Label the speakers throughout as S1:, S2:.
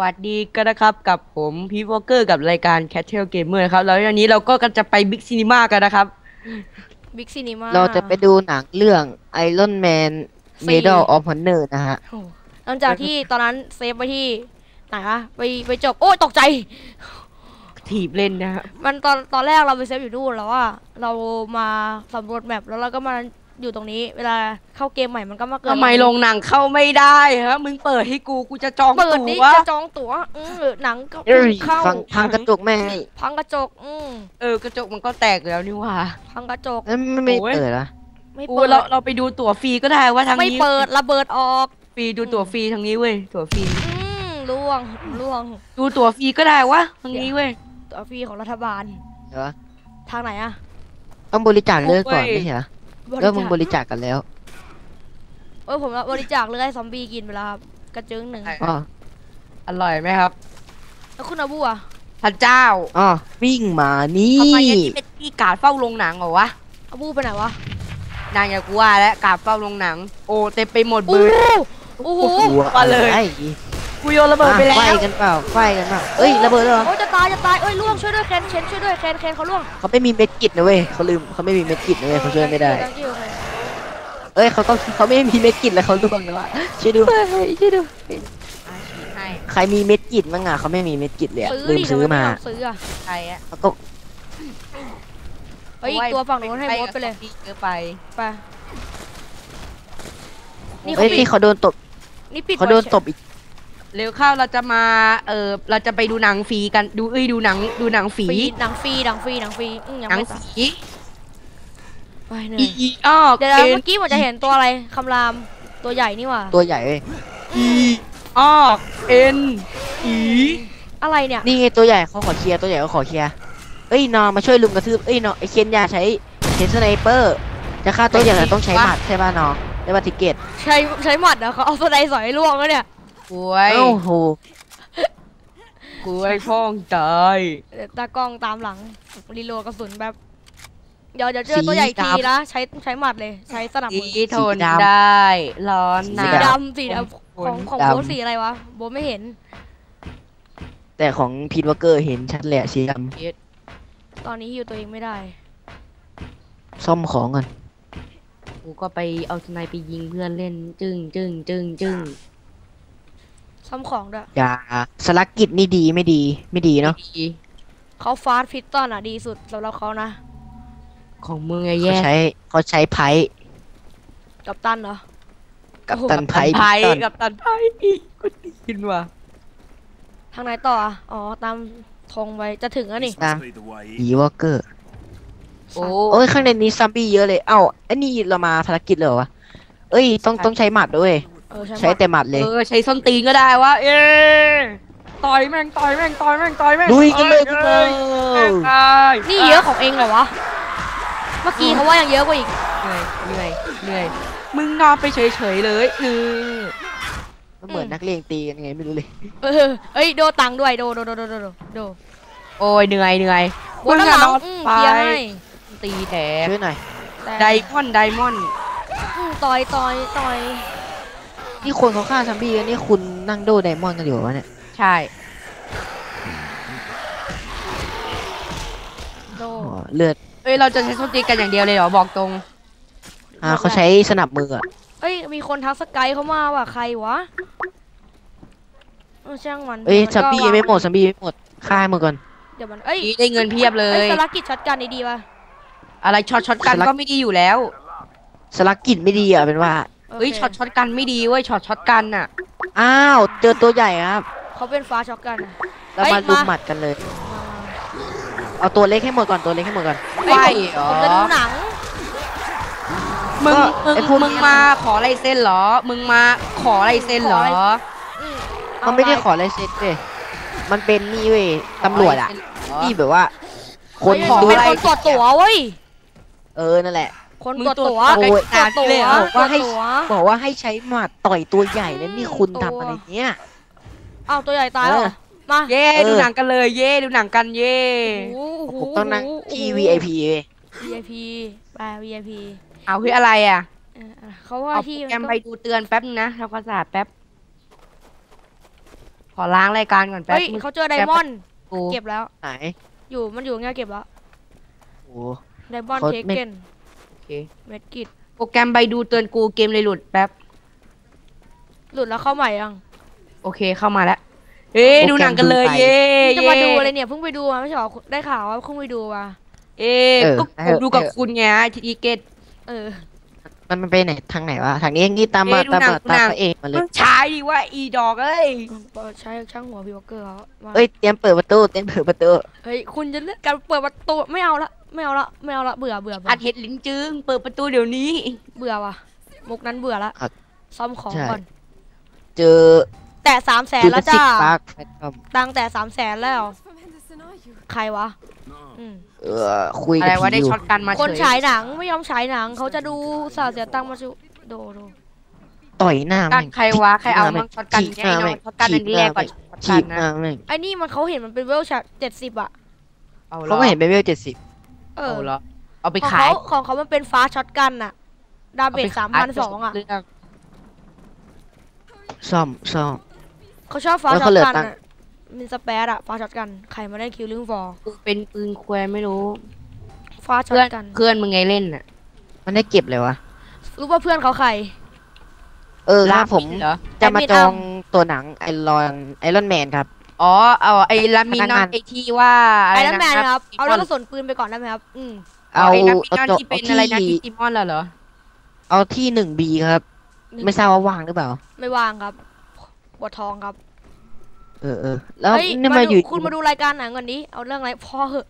S1: วัสดีกันนะครับกับผมพีวอเกอร์กับรายการ c a t t l e Gamer นะครับ แล้ววันนี้เราก็จะไปบิ๊กซีนีมากันนะครับ
S2: บิ๊กซีนีมา
S3: เราจะไปดูหนังเรื่อง Iron Man
S2: สี่
S3: Medal of Honor นะฮะ
S2: หลังจากที่ตอนนั้นเซฟไว้ที่ไหนคะไปไปจบ โอ้ยตกใจ
S1: ถีบเล่นนะครับ
S2: มันตอนตอนแรกเราไปเซฟอยู่นู่นแล้วว่าเรามาสำรวจแมปแล้วเราก็มา อยู่ตรงนี้ เวลาเข้าเกมใหม่มันก็มาเกิด
S1: ทำไมลงหนังเข้าไม่ได้ฮะมึงเปิดให้กูกูจะจอง
S2: เปิด
S1: ตั๋
S2: นี่
S1: ว
S2: จะจองตั๋วอือหนังก็
S3: เอ้ย
S2: เข้า
S3: ฟังพังกระจกแม่งให้
S2: พังกระจกอืม
S1: เออกระจกมันก็แตกแล้วนี่หว่า
S2: พังกระจก
S3: แล้วไม่ไม่
S1: โอ้ย
S3: เปิดเหรอ
S2: ไม่
S1: กู
S2: เปิด
S1: เราเราไปดูตั๋วฟรีก็ได้ว่าทาง
S2: ไม่
S1: นี้
S2: เปิดระเบิดออก
S1: ฟรีดูตั๋วฟรีทางนี้เว้ยตั๋วฟรี
S2: อืมล่วงล่วง
S1: ดูตั๋วฟรีก็ได้วะทางนี้เว้ย
S2: ตัวฟรีของรัฐบาล
S3: เดี๋ยว
S2: ทางไหนอะ
S3: ต้องบริจาคเลือดก่อน
S1: โอ้ย
S3: ไม่ใช่เหรอ แล้วมึงบริจาคกันแล้ว
S2: เออผมบริจาคเลือดให้ซอมบี้กินไปแล้วครับ กระจึงหนึ่ง
S3: อ๋อ
S1: อร่อยไหมครับ
S2: แล้วคุณอาบูอะ
S1: พระเจ้า
S3: อ๋อวิ่งมานี่
S1: ทำไมอันนี้เป็นที่การเฝ้าโรงหนังเหรอวะ
S2: อาบูไปไหนวะ
S1: นางอย่ากูว่าแล้วการเฝ้าโรงหนัง โอ้เต็มไปหมด
S2: โอ้
S1: เบือ
S2: โอ้โห
S3: หัว
S1: มาเลย
S3: ไอ้
S1: กูโยนระเบิดไปแล้
S3: ไฟ
S1: ว
S3: กันเปล่าไฟกันเปล่าเอ้ยระเบิดเหรอ
S2: โอ้ยจะตายจะตายเอ้ยล่วงช่วยด้วยแคนเคนช่วยด้วยแคนเคนเขาล่วง
S3: เขาไม่มีเม็ดกิดนะเว้ยเขาลืมเขาไม่มีเม็ดกิดนะเว้ยเขาช่วยไม่ได้
S2: Thank you ค่ะ
S3: เอ้ยเขาก็เขาไม่มีเม็ดกิดแล้วเขาล่วงแล้วอะช่วยด้วยช่วยด้วย
S1: อาฉีดให้
S3: ใครมีเม็ดกิดบ้างอะเขาไม่มีเม็ดกิดเลยอะ
S2: ซื้อ
S3: ลืม
S2: ดิ
S3: ซื้อ
S2: ทำไมาไซื้ออะ
S1: ใครอะ
S3: แล้วก็
S2: เฮ้ยอีกตัวฝั่งโน้นให้มดไปเลย
S1: เยอะไป
S2: ไปนี่
S3: เอ้
S2: เขา
S3: ย
S2: ปิด
S3: ที่เขาโดนตบ
S2: นี่ปิด
S3: เขาโดน
S2: ไว้
S3: ตบอีก
S1: เร็วเข้าเราจะมา เออเราจะไปดูหนังฟรีกัน ดูเอ้ยดูหนังดูหนังฝี
S2: ฟรีหนังฟรีหนังฟรีหนังฟรีอืมยัง
S1: หนัง
S2: ไม่
S1: ฝ
S2: ตัดีไปเหนื่
S1: อี
S2: อย
S1: อีออก
S2: เดี๋ยวนะเมื่อกี้ผมจะเห็นตัวอะไรคำรามตัวใหญ่นี่หว่า
S3: ตัวใหญ่เว้ย
S1: อีออกเอ็นอี
S2: อะไรเนี่ย
S3: นี่ไงตัวใหญ่เขาขอเคลียร์ตัวใหญ่เขาขอเคลียร์เอ้ยนอนมาช่วยลุมกระทืบเอ้ยนอนไอเคนยาใช้เคนสไนเปอร์ จะฆ่าตัวใหญ่เราต้องใช้หมัดใช่ป่ะน้องได้ป่ะทิเกต
S2: ใช้ใช้หมัดเหรอเขาเอาสไนด์สอยให้ล่วงแล้วเนี่ย
S1: กล้วย
S3: เอ้าโห
S1: กล้วยพ่องตาย
S2: เดี๋ยวตากล้องตามหลังรีโหลดกระสุนแบบเดี๋ยวเดี๋ยวเจอตัวใหญ่อีกทีนะใช้ใช้หมัดเลย ใช้สนับ
S1: อี
S2: มือ
S1: ทนได้ ร้อนห
S2: สี
S1: นาว
S2: ดำสีดำของของโบทสีอะไรวะโบทไม่เห็น
S3: แต่ของพีทวอเกอร์เห็นชัดเลยอะสีด
S2: ตอนนี้ฮิวตัวเองไม่ได้ำ
S3: ซ่อมของก่อน
S1: กูก็ไปเอาสไนไปยิงเพื่อนเล่น จึ้งจึ้งจึ้งจึ้ง
S2: ซ่อมของด้วย
S3: อย่าสลักกิจนี่ดีไม่ดีไม่ดีเนาะ
S1: ดี
S2: เขาฟาสต์ฟิตตอนอะดีสุดสำหรับเขานะ
S1: ของมึงไง
S3: เขา
S1: แย่
S3: ใช้เขาใช้ไพ่
S2: กับตันเหรอ
S3: กับ
S2: โอ้โห
S3: ตันไพ่
S1: ไพ่
S3: พิสตัน
S1: กับตันไพ่อีกกูได้ยินว่ะ
S2: ทางไหนต่ออะอ๋อตามธงไปจะถึงแล้วนี่
S3: ตามพีวอเกอร์
S1: โอ้
S3: โอ้ยข้างในนี้ซัมบี้เยอะเลย เอ้าอันนี้เรามาภารกิจเลยเหรอวะเอ้ยต้องต้องใช้หมัดด้วย
S2: เออใช่
S3: ใช้
S2: ปะ
S3: แต่หมัดเลย
S1: เออใช้ส้นตีนก็ได้วะเอ๊ต่อยแม่งต่อยแม่งต่อยแม่งต่อยแม่ง
S3: ลุยกันเลยพวกเรา
S1: เอ้ยเอ้ย
S2: นี่เยอะของเองเหรอวะ เมื่อกี้เขาว่ายังเยอะกว่าอีก
S1: เหนื่อยเหนื่อยเหนื่อยมึงนอนไปเฉยๆเลยเออ
S3: มันเหมือนนักเลงตีกันไงไม่รู้เลย
S2: เออเอ้ยโดตังค์ด้วยโดโดโดโดโดโดโด
S1: โอ้ยเหนื่อยเหนื่อย
S2: บนด้านหลัง
S1: มึงอะนอน
S2: อืม
S1: ไป
S2: เคลียร์ให้
S1: ตีแถม
S3: ช่วยหน่อย
S2: แต่
S1: ไดมอนด์ไดมอนด์
S2: อืมต่อยต่อยต่อย
S3: นี่คนเขาฆ่าซัมบี้กันนี่คุณนั่งโดไดมอนด์กันอยู่เหรอวะเนี่ย
S1: ใช่
S2: โด
S3: อ๋อเลือด
S1: เอ้ย เราจะใช้ส้นตีนกันอย่างเดียวเลยเหรอ บอกตรง
S3: อ่าเขาใช้สนับมืออะ
S2: เอ้ย มีคนทักสกายเขามาว่ะใครวะเออช่างมัน
S3: เอ้ย
S2: ดี๋ว
S3: ซัม
S2: ก็
S3: บี้ยังไม่หมดซัมบี้ยังไม่หมดฆ่าให้หมดก่อน
S2: เดี๋ยวมันเอ้ย
S1: นี่ได้เงินเพียบเล
S2: เอ้ย
S1: ย
S2: สลักกิจช็อตกันดีๆว่ะ
S1: อะไรช็อตช็อตกัน
S3: สลัก
S1: ก็ไม่ดีอยู่แล้ว
S3: สลักกิจไม่ดีอะเป็นว่า
S2: โค
S1: เฮ้ยช็อตช็อตกันไม่ดีเว้ยช็อตช็อตกันน่ะ
S3: อ้าว เจอตัวใหญ่ครับ
S2: เขาเป็นฟ้าช็อตกันอะ
S3: เรา
S2: เอ้ย
S3: มาลุม
S2: มา
S3: หมัดกันเลย
S2: มา
S3: เอาตัวเล็กให้หมดก่อนตัวเล็กให้หมดก่อน
S2: เอ้ย
S1: ไฟ
S2: ผม
S1: เหรอ
S2: ผมจะดูหนัง
S1: มึง
S3: ก็
S1: มึง
S3: ไอ้พวก
S1: มึงมาขอลายเซ็นเหรอ มึงมาขอลายเซ็นเหรอ
S2: ขอลายอืม
S3: มันไม่ได้
S2: เา
S3: ขอลายเซ็นเลยมันเป็นนี่เว้ยตำรวจอะ
S1: ขลายเซ็นเหรอ
S3: ที่แบบว่า คน
S2: เฮ้ย
S1: ขอ
S3: ดู
S2: เป็น
S1: อะไร
S2: คนตรวจตั๋วเว้ย
S3: เออ นั่นแหละ
S2: คน
S1: มึง
S2: ตรวจ
S1: ตรวจ
S2: ตัว
S1: โอ้
S2: ตร
S1: ยว
S2: จตัว
S1: เลยเหรอ
S2: ตรวจ
S3: ว่าให้
S2: ตัว
S3: บอกว่าให้ใช้หมัดต่อยตัวใหญ่แล้วนี่คุณ
S2: ตัว
S3: ทำอะไรเนี่ย
S2: อ้าวตัวใหญ่ตายแล้วเหรอมา
S1: เย่
S3: เออ
S1: ดูหนังกันเลยเย่ดูหนังกันเย่
S2: โอ้โห
S3: ผมต้องนั่ง
S2: โอ้โห
S3: ที่ VIP เว้ย
S2: VIP ไป VIP
S1: เอาคืออะไรอะ
S2: เออเขาว่า
S1: เอา
S2: ที่
S1: โปรแกรม
S2: มัน
S1: ไป
S2: ก็
S1: ดูเตือนแป๊บนึงนะทำความสะอาดแป๊บขอล้างรายการก่อนแป๊บ
S2: เฮ้ย
S1: มึง
S2: เขาเจอไดมอนด์
S1: กู
S2: เก็บแล้ว
S3: ไหน
S2: อยู่มันอยู่เงี้ยเก็บแล้ว
S3: โอ้
S2: ไดมอนด์
S3: เขา
S2: เท
S3: ไม่
S2: เกน
S1: โอ เค
S2: เมดกิด
S1: โปรแกรมไปดูเตือนกูเกมเลยหลุดแป๊บ
S2: หลุดแล้วเข้าใหม่ยัง
S1: โอเคเข้ามาแล้ว เฮ้ยดูหนังกันเลยเย่
S2: จะมา
S1: เย่
S2: ดูอะไรเนี่ยเพิ่งไปดูมาไม่ใช่เหรอได้ข่าวว่าเพิ่งไปดูมา
S1: เอ้ก็ผมดูกับคุณไงทีเกต
S2: เออ
S3: มันมันไปไหนทางไหนวะทางนี้อย่างงี้ตามมา
S1: เอ๊ะดู
S3: ตาม
S1: หนัง
S3: มา
S1: ดู
S3: ตาม
S1: หนัง
S3: พระเอกมาเล
S1: มึ
S3: ย
S1: งใช้ดีว่าอีดอกเอ้ย
S2: เปิดใช้ช่างหัวพี่วอลเกอร์เขามา
S3: เอ้ยเตรียมเปิดประตูเตรียมเปิดประตู
S2: เฮ้ยคุณจะเลือกการเปิดประตูไม่เอาละ ไม่เอาละไม่เอาละเบื่อเบื่อเบื่
S1: อั
S2: อ
S1: ดเห็ดลิ้นจึง เปิดประตูเดี๋ยวนี้
S2: เบื่อว่ะมุกนั้นเบื่อละ
S3: ครับ
S2: ซ่อมของ
S3: ใช่
S2: ก่อน
S3: เจอ
S2: แต่สามแสน
S3: จู
S2: แล้ว
S3: ราสสิก
S2: จ้า
S3: พาร์คแฟนทอม
S2: ตังค์แต่สามแสนแล้ว ใครวะอืม
S3: เออคุย
S1: อะ
S3: กับ
S1: ไรวะ
S3: ผี
S1: ได้
S3: อยู่
S1: ช็อตกันมา
S2: คน
S1: เฉย
S2: ฉายหนังไม่ยอมฉายหนังเขาจะดูสาเสียตังค์มาชูโดโด
S3: ต่อยหน้า
S1: กั
S3: แม่
S1: น
S3: ง
S1: ใครวะใครเอา
S3: ถีบห
S1: มั่งช็อตกัน
S3: ถีบ
S1: ไอ้น้อง
S3: แม่ง
S1: ช็อตกันอันนี้แรกกว่าช็อต
S3: ถี
S1: กัน
S3: บห
S1: นะ
S3: น้าแม่ง
S2: ไอ้นี่มันเขาเห็นมันเป็นเวลเจ็ดสิบอะ
S1: เอาเหร
S3: เขา
S1: อ
S3: ก็เห็นเป็นเวลเจ็ดสิบ
S2: เอ
S1: เอา
S2: อ
S1: เหรอเอาไป
S2: ของ
S1: ขาย
S2: เขาของเขามันเป็นฟ้าช็อตกันน่ะ ดาเมจสามพันสองอะ
S1: เรื่อง
S3: ซ่อมซ่อม
S2: เขาชอบฟ้า
S3: แล้ว
S2: ช็อ
S3: เขา
S2: ต
S3: เหลือ
S2: กัน
S3: ตังค์
S2: อะมินสเปซอะฟ้าช็อตกันใครมาได้คิวลิงฟอร์
S1: กูเป็นปืนควายไม่รู้
S2: ฟ้าช็อ
S1: เพื่อน
S2: ตกัน
S1: เพื่อนมึงไงเล่นน่ะ
S3: มันได้เก็บเลยวะ
S2: รู้ว่าเพื่อนเขาใคร
S3: เออถ้า
S1: ลา
S3: ผม
S1: เหรอ
S3: จะมา
S2: แอดมิน
S3: จอง
S2: อ้
S3: ตัวหนังไอรอนไอรอนแมนครับ
S1: อ๋อเอาไอ้ลามิน
S3: พนักาน
S1: องนไอ้ที่ว่าอะ
S2: ไอ
S1: ไร
S2: รอนแมน
S1: นะ
S2: ครับ เอา
S1: เอา
S2: ลูกกระสุนปืนไปก่อนได้ไหมครับ อืม
S1: เอา
S3: เอา
S1: ไอ้ลามิน
S3: เอา
S1: อน
S3: ตัว
S1: ที่เป็น
S3: เอา
S1: อะไรนะ
S3: ที่
S1: ดิจิมอนเหรอ
S3: เอาที่หนึ่งบีครับ ไม่ทราบว่าว่างหรือเปล่า
S2: ไม่วางครับปวดท้องครับ
S3: เออเออแล้ว
S2: เฮ้ย
S3: นี่
S2: มา
S3: มา
S2: ดู
S3: อยู่
S2: คุณมาดูรายการหนังก่อนนี้เอาเรื่องอะไรพอเหอะ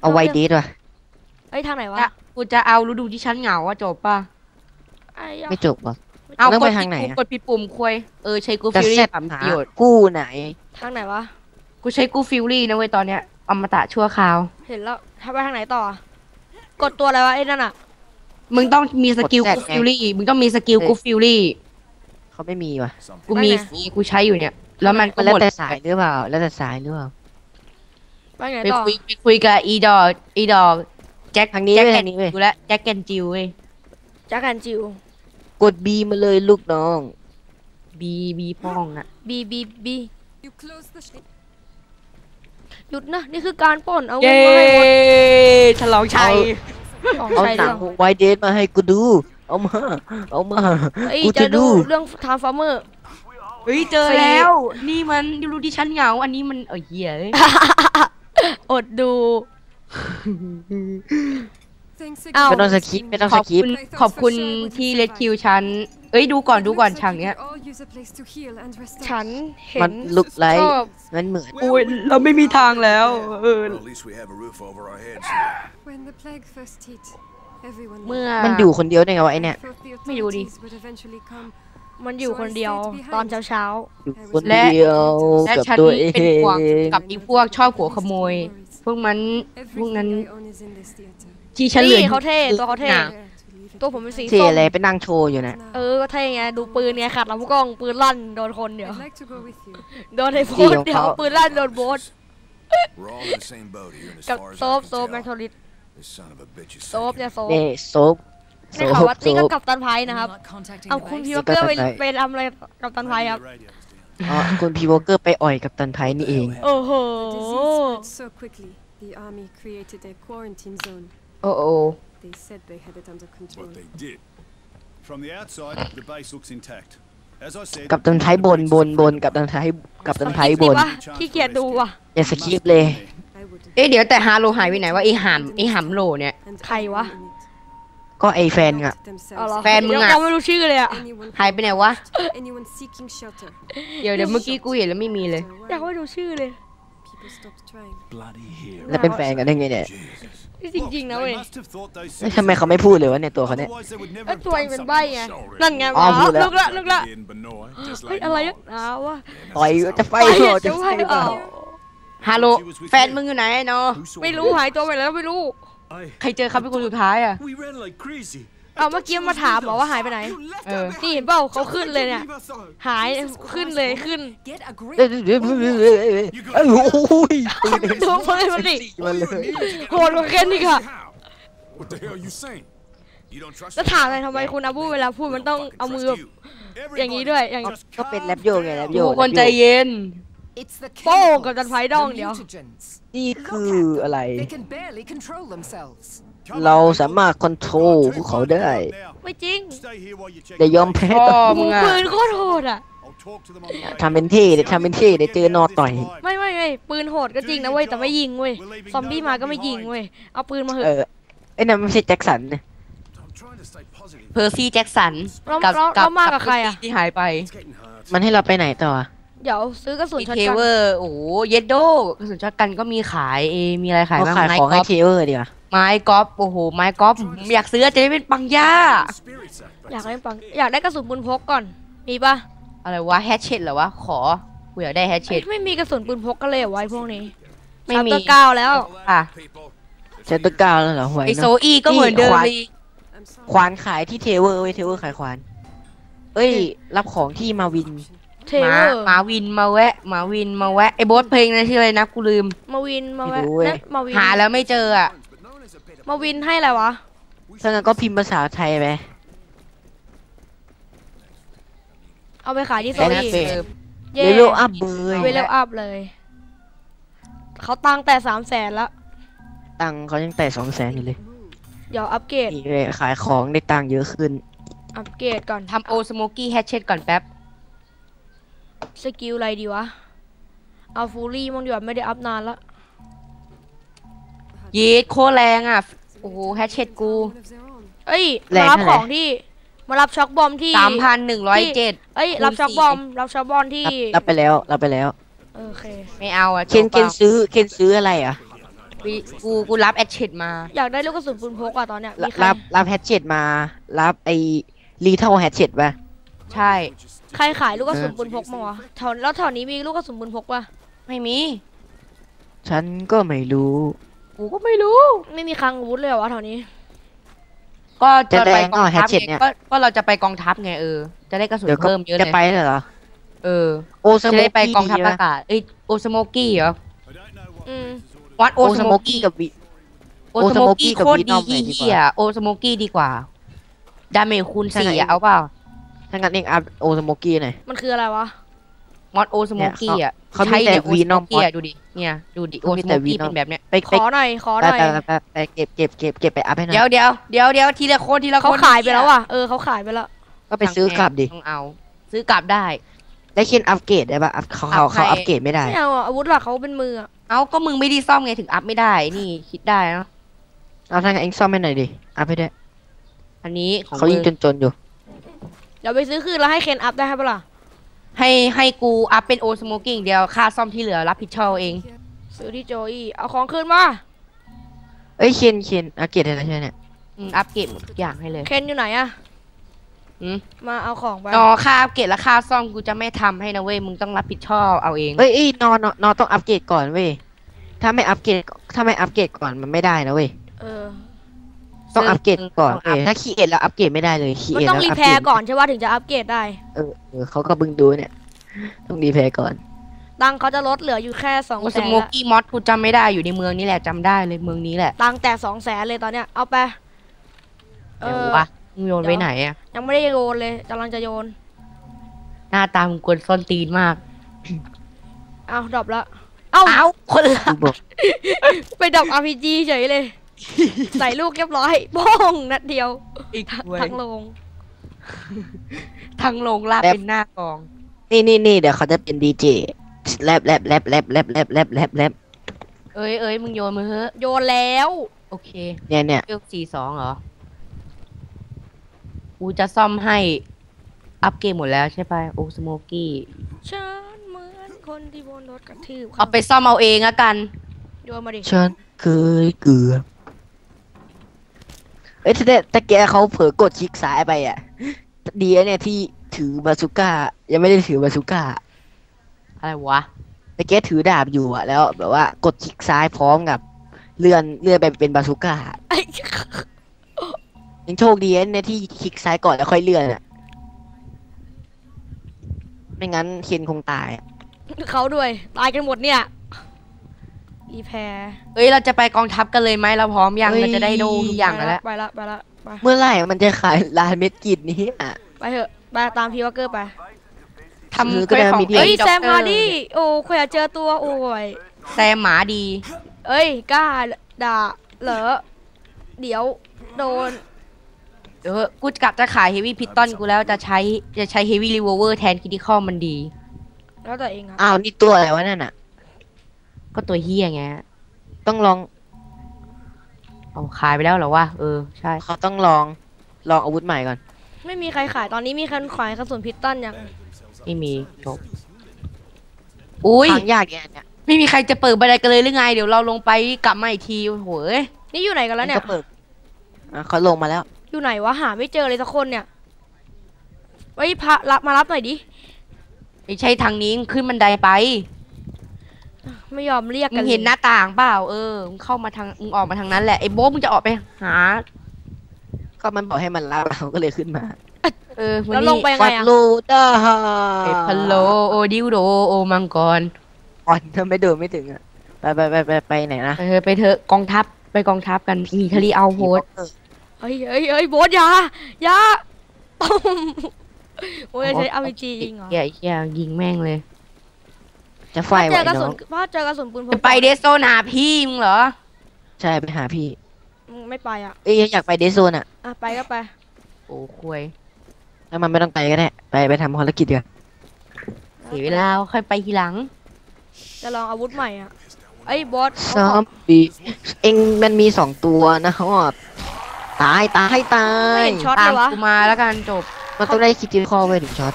S3: เอาไวเดทว่ะ
S2: เอ้ยทางไหนวะ
S1: จะกูจะเอาฤดูที่ฉันเหงาว่าจบป่ะ
S2: ไอ้ยะ
S3: ไม่จบว่ะ
S1: เอา
S3: ต้อง
S1: ก
S3: ไป
S1: ด
S3: ทางไหน
S1: ผิด
S3: อะ
S1: ปุ่มกดผิดปุ่มควยเออใช้กู
S3: จะ
S1: ฟิล
S3: แซ่
S1: ลี่
S3: บ
S1: ทำป
S3: หา
S1: ระโยชน์
S3: กู้ไหน
S2: ทางไหนวะ
S1: กูใช้กูฟิลลี่นะเว้ยตอนเนี้ยอมตะชั่วคราว
S2: เห็นแล้วถ้าไปทางไหนต่อ กดตัวอะไรวะไอ้นั่นอะ
S1: มึงต้องมีสกิล
S3: กด Z
S1: กูฟิลลี่ มึงต้องมีสกิล
S3: เออ
S1: กูฟิลลี่
S3: เขาไม่มีว่ะ
S1: กูมีสีกูใช้อยู่เนี่ย แล้วมันก็
S3: แล้ว
S1: หมด
S3: แต่สายหรือเปล่า แล้วแต่สายหรือเปล่า
S2: ไปไหน
S1: ไป
S2: ต่อ
S1: คุยไปคุยกับอีดอกอีดอกแจ็ค
S3: ทางนี้
S1: แจ็ค
S3: เว้ย
S1: แอ
S3: ทางนี้เว้ย
S1: ดูแลวแจ็คแอนจิวเว้ย
S2: แจ็คแอนจิว
S3: กดบีมาเลยลูกน้อง
S1: บีบีพ่องอะ
S2: บีบีบีหยุดนะนี่คือการปล้นเอาเงิ
S1: เย้
S2: นมาให้หมด
S1: ฉลองชัย
S2: ของ
S3: เอา
S2: ใช้
S3: หนั
S2: เรื่องง
S3: ไวเดทมาให้กูดู เอามา เอามา
S2: เอ้ย
S3: กู
S2: จะ
S3: จะ
S2: ดู
S3: ดู
S2: เรื่องทาร์ฟอร์เมอร์
S1: เฮ้ยเจอแล้ว นี่มันดูที่ฉันเหงา อันนี้มันเออเหี้ยเอ้ย
S2: อดดู อ้าว
S3: ไม่ต้องสคริปต์ไม่ต้อง
S1: ข
S3: ส
S1: อบ
S3: คริป
S1: คุ
S3: ต์
S1: ณขอบคุณที่เลดคิวฉัน เอ้ยดูก่อนดูก่อนฉากเนี้ย
S2: ฉันเห็
S3: มัน
S2: น
S3: ลุกไล
S2: ช
S3: ท์
S2: อบ
S3: มันเหมือน
S1: โอ้ยเราไม่มีทางแล้วเออ
S4: Well, at least we have a roof over our heads here.
S1: เมื่อ
S3: มันอยู่คนเดียวได้ไงวะไอเนี่ย
S1: ไม่รู้ดิ
S2: มันอยู่คนเดียวตอนเช้าเช้า
S3: อยู่คนเดียว
S1: และ
S3: กับ
S1: ฉัน
S3: ตัวเอ
S1: เป็นห่วง
S3: ง
S1: กับอีพวกชอบหัวขโมย พวกมันพวกนั้น ที่
S2: ๆ
S1: ฉันเหลือ
S2: นี่
S1: อยู่
S2: เขาเท่ตัวเขาเท่
S1: หนัง
S2: ตัวผมเป็นสี
S3: ที่
S2: ส้ม
S3: อะไรไปนั่งโชว์อยู่นะ
S2: เออก็เท่ไงดูปืนไงขัดลำกล้องปืนลั่นโดนคนเดียว โดนไอ้โบ
S3: ที่
S2: ส
S3: ของ
S2: เดี๋ยว
S3: เขา
S2: ปืนลั่นโดนโบส
S4: We're all in the same boat here, and as
S2: กับ
S4: far as
S2: โซ
S4: I
S2: ฟ
S4: can
S2: โซฟแมค
S4: tell,
S2: โทริส
S4: this son of a bitch is
S2: โซฟ
S4: thinking.
S2: เนี่ยโซฟ
S3: เน่โซฟโซ
S2: ได้ข่าว
S3: ฟ
S2: ว่า
S3: โซ
S2: นี่ก็
S3: ฟ
S2: กับตันไพนะครับ เอาคุณพี่วอ
S3: นี่
S2: เกอร์ไป
S3: กัปตันไพ
S2: ไปทำอะไรกับตันไพครับ
S3: อ๋อคุณพีวอเกอร์ไปอ่อยกับตันไทยนี่เอง
S2: โอ้โห
S5: so quickly. The army created a quarantine zone.
S1: โอ้ โอ
S5: They said they had it under control.
S4: What they did.
S6: From the outside, the base looks intact. As I said,
S3: กับตันไทยบนบนบนกับตันไทยกับตันไทยบน
S2: วะขี้เกียจดูว่ะ
S3: อย่าสคริปต์เลย
S5: I wouldn't.
S1: เอ๊ะเดี๋ยวแต่ฮาโลหายไปไหนวะไอหามไอหามโลเนี่ย
S5: And
S2: ใครวะ
S5: everyone in it.
S3: ก็ไอแฟนอะ
S5: Locked themselves
S2: เอาเหรอ
S1: แฟนมึงอะ
S2: ยังไม่รู้ชื่อเลยอะ
S5: Anyone
S1: หายไปไหนวะ
S5: anyone seeking shelter.
S1: เดี๋ยวเดี๋ยวเมื่อกี้กูเห็นแล้วไม่มีเลย
S5: After a
S2: อยาก
S5: while,
S2: ไม่รู้ชื่อเลย
S5: people stopped trying.
S6: bloody hero.
S3: แล้วเป็นแฟนกันได้ไงเนี่ย
S4: Jesus.
S2: จริงๆนะ
S6: They
S2: เว้ย
S6: must have thought those
S3: เอ้ยทำไมเขาไม่พูดเลยวะเนี่ยตัวเขาเนี่ย
S6: Otherwise, they would never
S2: เอ้ย
S6: have
S2: ตัวเอง
S6: done
S2: เป็น
S6: something
S2: ใบ้ไงนั่นไง
S3: อ๋อพูดแล้ว
S2: ลุกละลุกละ
S4: In Benoit, just
S2: เฮ้ย
S4: like
S2: อะไร
S4: normal.
S2: อะหนาวะ
S3: ต่อยจะไฟ
S2: ไป
S3: เหรอ
S2: อะ
S3: จะ
S2: จะ
S3: ไฟ
S2: ไหว
S3: เปล่า
S2: เอา
S1: ฮาโลแฟนมึงอยู่ไหนไอ้นอ
S4: Who saw
S2: ไม่
S4: the
S2: รู้
S4: dead?
S2: หายตัวไปแล้วไม่รู้
S7: I.
S1: ใครเจอครับเป็นคนสุดท้ายอะ
S7: We ran like crazy.
S2: เอาเมื่อกี้มาถามเหรอว่าหายไปไหน
S1: เออ
S2: นี่เห็นเปล่าเขาขึ้นเลยเนี่ยหายขึ้นเลยขึ้น
S5: Get a
S3: เอ้ย
S5: grip.
S3: เดี๋ยวเดี๋ยวเดี๋ยวเดี๋ยวเดี๋ยวเอ้ยโอ้ยปืน
S2: ดูมันมันดิ
S3: มันเลย
S2: โหดกว่าเคนอีกอะ
S4: What the hell you saying? You don't trust
S2: แล้วถามเลยทำไมคุณอาบูเวลาพูดมันต้องเอามือแบบอย่างนี้ด้วยอย่าง
S3: ก็เป็นแรปโยไงแรปโย
S1: ทุกคนใจเย็น
S5: It's the
S2: โป้งกับ
S5: chemicals,
S2: จันไฟดอง
S5: the
S2: เดี๋ยว
S5: mutagens.
S3: นี่คืออะไร
S5: They can barely control themselves.
S3: เราสามารถคอนโทรลพวกเขาได้
S2: ไม่จริง
S6: Stay here while you check.
S3: อย่ายอมแพ้
S1: พ่อ
S3: ต่อ
S1: มึงอะ
S2: ปืนโคตรโหดอะ
S6: I'll talk to them on the radio.
S3: ทำเป็นเท่เดี๋ยวทำเป็นเท่เดี๋ยวเจอนอต่อย
S2: ไม่ไม่ไม่ปืนโหดก็จริงนะเว้ยแต่ไม่ยิงเว้ยซอมบี้มาก็ไม่ยิงเว้ยเอาปืนมาเห
S3: เอ
S2: อะ
S3: อไอ้นั่นไม่ใช่แจ็คสันนะ
S4: I'm trying to stay positive.
S1: เพอร์ซี่แจ็คสัน
S2: แล้ว
S1: กับ
S2: แล้วแล้วมากับใครอะ
S1: ที่หายไป
S4: It's getting hard.
S3: มันให้เราไปไหนต่อ
S2: เดี๋ยวซื้อกระสุน
S1: มี
S2: ช็อต
S1: เท
S2: กัน
S1: เวอร์โอ้โหเยดโดกระสุนช็อตกันก็มีขายเอมีอะไรขาย
S3: เขา
S1: บ้าง
S3: ขาย
S1: ไม้
S3: ของ
S1: ก
S3: ให้
S1: อล์ฟ
S3: เทเวอร์ดีกว่า
S1: ไม้กอล์ฟโอ้โหไม้กอล์ฟผมอยากซื้อจะได้เป็นปังย่า
S4: Spirits up, but
S2: อยากได้ปังอยากได้กระสุนปืนพกก่อน มีปะ
S1: อะไรวะแฮชเชตเหรอวะขอกูอยากได้แฮชเช
S2: เอ้ย
S1: ต
S2: ไม่มีกระสุนปืนพกกันเลยเหรอวะไอ้พวกนี้
S1: ไม่มี
S2: ชัปเตอร์เก้าแล้ว
S1: อะ
S4: people.
S3: เซนต์เก้าแล้วเหรอหวย
S1: ไอโซ
S3: เนาะ
S1: อีก็เหมือนเดิม
S3: นี่ขวาน
S1: เลย
S5: I'm sorry.
S3: ควานขายที่เทเวอร์เว้ยเทเวอร์ขายควานเอ้ย รับของที่มาวิน
S2: เท
S1: ห
S2: เว
S1: มา
S2: อร์
S1: หมาวินมาแวะหมาวินมาแวะไอ้โบสเพลงนั้นชื่ออะไรนะกูลืม
S2: มาวินมาแวะ
S3: ไม่รู้เว้ย
S2: นั่นมาวิน
S1: หาแล้วไม่เจออะ
S4: But known as a bit of
S2: มาวินให้อะไรวะ
S3: ถ้างั้นก็พิมพ์ภาษาไทยไป
S2: เอาไปขายที่โซ
S3: ได้นะ
S2: นี่
S3: เฟ
S2: เย่
S3: เลเวลอัพเบย
S2: เวลอัพเลย เขาตั้งแต่สามแสนแล้ว
S3: ตังค์เขายังแต่สองแสนอยู่เลย
S2: เดี๋ยวอัปเกรด
S3: นี่เลยขายของได้ตังค์เยอะขึ้น
S2: อัปเกรดก่อน
S1: ทำโอสโมกี้แฮชเชตก่อนแป๊บ
S2: สกิลอะไรดีวะ เอาฟูรี่มั่งดีกว่าไม่ได้อัพนานละ
S1: ยีดโคตรแรงอะ โอ้โหแฮชเชตกู
S5: One of their own.
S2: เอ้ย
S3: แรง
S2: มารับ
S3: เท่าไหร่
S2: ของที่มารับช็อคบอมที่
S1: สามพันหนึ่งร้อยเจ็ด
S2: เอ้ย
S1: คูณ
S2: รับช็อค
S1: สี่
S2: บอมรับช็อคบอมที่
S3: รับรับไปแล้วรับไปแล้ว
S2: เออโอเค
S1: ไม่เอาอะ
S3: เคน
S1: จบ
S3: เคน
S1: ปล่า
S3: ซื้อเคนซื้ออะไรอะ
S1: กูกูกูรับแอชเชตมา
S2: อยากได้ลูกกระสุนปืนพกอะตอนเนี้ย
S3: รั
S2: มี
S3: บ
S2: ใคร
S3: รับรับแฮชเชตมา รับไอ้รีเทลแฮชเชตป่ะ
S1: ใช่
S2: ใครขายลูกกระสุนปืนพกมางวะแถวแล้วแถวนี้มีลูกกระสุนปืนพกปะ
S1: ไม่มี
S3: ฉันก็ไม่รู้
S1: กูก็ไม่รู้
S2: ไม่มีคลังอาวุธเลยเหรอวะแถวนี้
S1: ก็จะ
S3: จะ
S1: ไป
S3: แรง
S1: กอง
S3: อะ
S1: ทัพ
S3: hatchet
S1: ไง
S3: เนี่ย
S1: ก็ก็เราจะไปกองทัพไงเออ จะได้กระสุน
S3: เดี๋ยวก็
S1: เพิ่มเยอะ
S3: จะ
S1: เลย
S3: ไปเลยเหรอ
S1: เออ
S3: โอส
S1: จะ
S3: โม
S1: ได้ไป
S3: กี้
S1: กองทัพ
S3: ดี
S1: อา
S3: ป่ะ
S1: กาศเอ้ยโอสโมกี้เหรอ
S6: I don't know what
S2: อืม
S6: this is all
S1: วัดโอ
S3: โอ
S1: ส
S3: ส
S1: โม
S3: โม
S1: กี้
S3: กี้กับวิ
S1: โอสโมกี้
S3: โอสโมกี้กับ
S1: โคตร
S3: วี
S1: ดี
S3: นอมหน่อยดีกว่า
S1: เฮียโอสโมกี้ดีกว่า ดาเมจคูณ
S3: ใช่
S1: สี่
S3: ไง
S1: อะเอาเปล่า
S3: ถ้างั้นเองอัพโอสโมกี้หน่อย
S2: มันคืออะไรวะ
S1: มอดโอสโมกี้อะ
S3: เขามี
S1: ใช้
S3: แต่
S1: เนี่ยโอส
S3: Venom
S1: โมกี้
S3: mod
S1: อะดูดิเนี่ยดูดิโอ
S3: เขามี
S1: สโม
S3: แต่
S1: กี้
S3: Venom
S1: เป็นแบบเนี้ย
S3: ไป
S2: ข
S3: ไป
S2: อหน่อยขอห
S3: ไป
S2: น่อย
S3: ไปไปไปเก็บเก็บเก็บเก็บไปอัพให้หน่อย
S1: เดี๋ยวเดี๋ยวเดี๋ยวเดี๋ยวทีละคนทีละคน
S2: เขาขายไปแล้วอะเออเขาขายไปแล้ว
S3: ก็ไปซื้อกลับดิ
S1: ต้องเอา ซื้อกลับได้
S3: ได้เคนอัพเกรดได้ป่ะอัพเขาเขา
S1: อัพให้
S3: เขาอัพเกรดไม่ได้
S2: ไม่เอาอะอาวุธหลักเขาเป็นมืออะ
S1: เอาก็มึงไม่ได้ซ่อมไงถึงอัพไม่ได้นี่คิดได้เนอะ
S3: เอาถ้างั้นเองซ่อมให้หน่อยดิอัพให้ได้
S1: อันนี้ของ
S3: เขายิง
S1: มึง
S3: จนๆอยู่
S2: เดี๋ยวไปซื้อคืนแล้วให้เคนอัพได้ไหมล่ะ
S1: ให้ให้กูอัพเป็นโอสโมกิ้งเดียวค่าซ่อมที่เหลือรับผิดชอบเอง
S2: ซื้อที่โจอี้เอาของคืนมา
S3: เอ้ยเคนเคนอัพเกรดให้แล้วใช่ไหมเนี่ย
S1: อืมอัพเกรดหมดทุกอย่างให้เลย
S2: เคนอยู่ไหนอะ
S1: อืม
S2: มาเอาของไป
S1: อ๋อค่าอัพเกรดและค่าซ่อมกูจะไม่ทำให้นะเว้ยมึงต้องรับผิดชอบเอาเอง
S3: เอ้ยเอ้ยนอนนอนนอนต้องอัพเกรดก่อนเว้ยถ้าไม่อัพเกรดถ้าไม่อัพเกรดก่อนมันไม่ได้นะเว้ย
S2: เออ
S3: ต้องอัพเกรดก่อน
S1: ต้องอัพ
S3: เว้ยถ้าคีเอ็ดแล้วอัพเกรดไม่ได้เลยคี
S2: มัน
S3: เอ็ด
S2: ต้อง
S3: แล้ว
S2: รี
S3: อัพ
S2: แพ
S3: เกรด
S2: ร์ก่อนใช่ป่ะถึงจะอัปเกรดได้
S3: เออเออเขาก็เบึงดูเนี่ย ต้องรีแพร์ก่อน
S2: ตังค์เขาจะลดเหลืออยู่แค่สอง
S1: โอ
S2: แส
S1: ส
S2: น
S1: โม
S2: ละ
S1: กี้มอสกูจำไม่ได้อยู่ในเมืองนี้แหละจำได้เลยเมืองนี้แหละ
S2: ตังค์แต่สองแสนเลยตอนเนี้ยเอาไป เอ
S1: เดี๋ยว
S2: อ
S1: วะมึงโยนไว้ไหนอะ
S2: ยังไม่ได้โยนเลยกำลังจะโยน
S1: หน้าตามึงกวนส้นตีนมาก
S2: เอาดรอปละ เอ้า
S1: เอ้าคนละ
S3: กูบอก
S2: ไปดรอป RPG เฉยเลย ใส่ลูกเรียบร้อยบ้องนัดเดียว
S1: อีกเว้ย
S2: ทั้งโลง
S1: ทั้งลงลากเป็นหน้ากอง
S3: นี่นี่นี่เดี๋ยวเขาจะเป็นดีเจแรปแรปแรปแรปแรปแรปแรปแรปแรป
S1: เอ้ยเอ้ยมึงโยนมาเถอะ
S2: โยนแล้ว
S1: โอเค
S3: เนี่ยเนี่ย
S1: เลือกสี่สองเหรอ กูจะซ่อมให้ อัพเกมหมดแล้วใช่ปะโอสโมกี้
S2: ฉันเหมือนคนที่บนรถกระทืบ
S1: เอาไปซ่อมเอาเองละกัน
S2: โยนมาดิ
S3: ฉันเคยเกือบ เอ้ยแต่แต่แกเขาเผลอกดคลิกซ้ายไปอะ ดีนะเนี่ยที่ถือบาซูก้า ยังไม่ได้ถือบาซูก้า
S1: อะไรวะ
S3: แต่แกถือดาบอยู่อะ แล้วแบบว่ากดคลิกซ้ายพร้อมกับ เลื่อนเลื่อนไปเป็นบาซูก้า
S2: ไอ้
S3: ยังโชคดีนะเนี่ยที่คลิกซ้ายก่อนแล้วค่อยเลื่อนอะไม่งั้นเคนคงตายอะ
S2: เขาด้วย ตายกันหมดเนี่ย อีแพร
S1: เอ้ยเราจะไปกองทัพกันเลยไหมเราพร้อมยังเราจะได้ดูทุกอย่างกันแล้ว
S2: ไปละไปละไป
S3: เมื่อไหร่มันจะขายร้านเม็ดกินนี้อะ
S2: ไปเถอะไปตามพีวอเกอร์ไป
S1: ทำ
S3: ซื้อ
S1: เค
S3: ก็
S1: ว
S3: ได้
S1: สของ
S3: มีเดียว
S2: เอ้ย
S1: ด็อก
S2: แซม
S1: เตอ
S2: มา
S1: ร์
S2: ดิโอ้คุยอยากเจอตัวโอ้ย
S1: แซมหมาดี
S2: เอ้ยกล้าด่าเหรอเดี๋ยวโดน
S1: เดี๋ยวกูกลับจะขายเฮฟวี่พิตตันกูแล้วจะใช้จะใช้เฮฟวี่รีเวอร์แทนคิดิคอลมันดี
S2: แล้วแต่เองอะ
S3: อ้าว นี่ตัวอะไรวะนั่นอะ
S1: ก็ตัวเฮียไง
S3: ต้องลอง
S1: เอาขายไปแล้วเหรอวะเออใช่
S3: เขาต้องลองลองอาวุธใหม่ก่อน
S2: ไม่มีใครขายตอนนี้มีใครขายกระสุนพิสตันยัง
S1: ไม่มีจบอุ้ย
S3: ทางยากแกเนี่ย
S1: ไม่มีใครจะเปิดบันไดกันเลยหรือไง เดี๋ยวเราลงไปกลับมาอีกทีโอ้โหเอ้ย
S2: นี่อยู่ไหนกันแล้วเนี่ย
S3: ก็เปิดอะเขาลงมาแล้ว
S2: อยู่ไหนวะหาไม่เจอเลยสักคนเนี่ยเฮ้ยพระรับมารับหน่อยดิ
S1: ไม่ใช่ทางนี้ขึ้นบันไดไป
S2: ไม่ยอมเรียก
S1: มึ
S2: กัน
S1: ง
S2: ลย
S1: เห็นหน้าต่างเปล่าเออมึงเข้ามาทางมึงออกมาทางนั้นแหละไอ้โบ๊ทมึงจะออกไปหา
S3: ก็มันบอกให้มันรับเราก็เลยขึ้นมา
S1: เออวัน
S2: แล้ว
S1: นี้
S2: ลงไปยัง
S3: วั
S2: ไง
S3: ด
S2: อะ
S3: ลูด้า
S1: ไอ้พะโลโอดิวโดโอมังกร
S3: อ่อนถ้าไม่เดินไม่ถึงอะไปไปไปไปไปไหนนะ
S1: เออไปเถอะกองทัพไปกองทัพกันมีทะเลเอาโพส
S2: เฮ้ยเฮ้ยเฮ้ยโบสอยาอยาตุ้มโอ้ยใช้อาร์พีจียิงเหรอ
S1: เฮียเฮียยิงแม่งเลย
S3: จะไฟ
S2: ถ้า
S3: ไห
S2: เจ
S3: ว
S2: อกระสุ
S3: น้
S2: น
S3: อง
S2: ถ้าเจอกระสุนปืนพ
S1: จะ
S2: ก
S1: ไปเดสโซนหาพี่มึงเหรอ
S3: ใช่ไปหาพี่
S2: มึงไม่ไปอะ
S3: เอ้ยอยากไปเดซโซนอะ
S2: อะไปก็ไป
S1: โอ้คุย
S3: แล้วมันไม่ต้องไปก็ได้ไปไปทำภารกิจเดียว
S1: เสียเวลาค่อยไปทีหลัง
S2: จะลองอาวุธใหม่อะไอ้ยบอส
S3: ซอมบี้เองมันมีสองตัวนะฮอดตายตายตา
S2: ไม่
S3: ย
S2: เห็นช็อต
S1: ตา
S2: เล
S1: ม
S2: ยวะ
S1: กูมาแล้วกันจบ
S3: มันต้องได้คิดจิคอไว้ถึงช็อต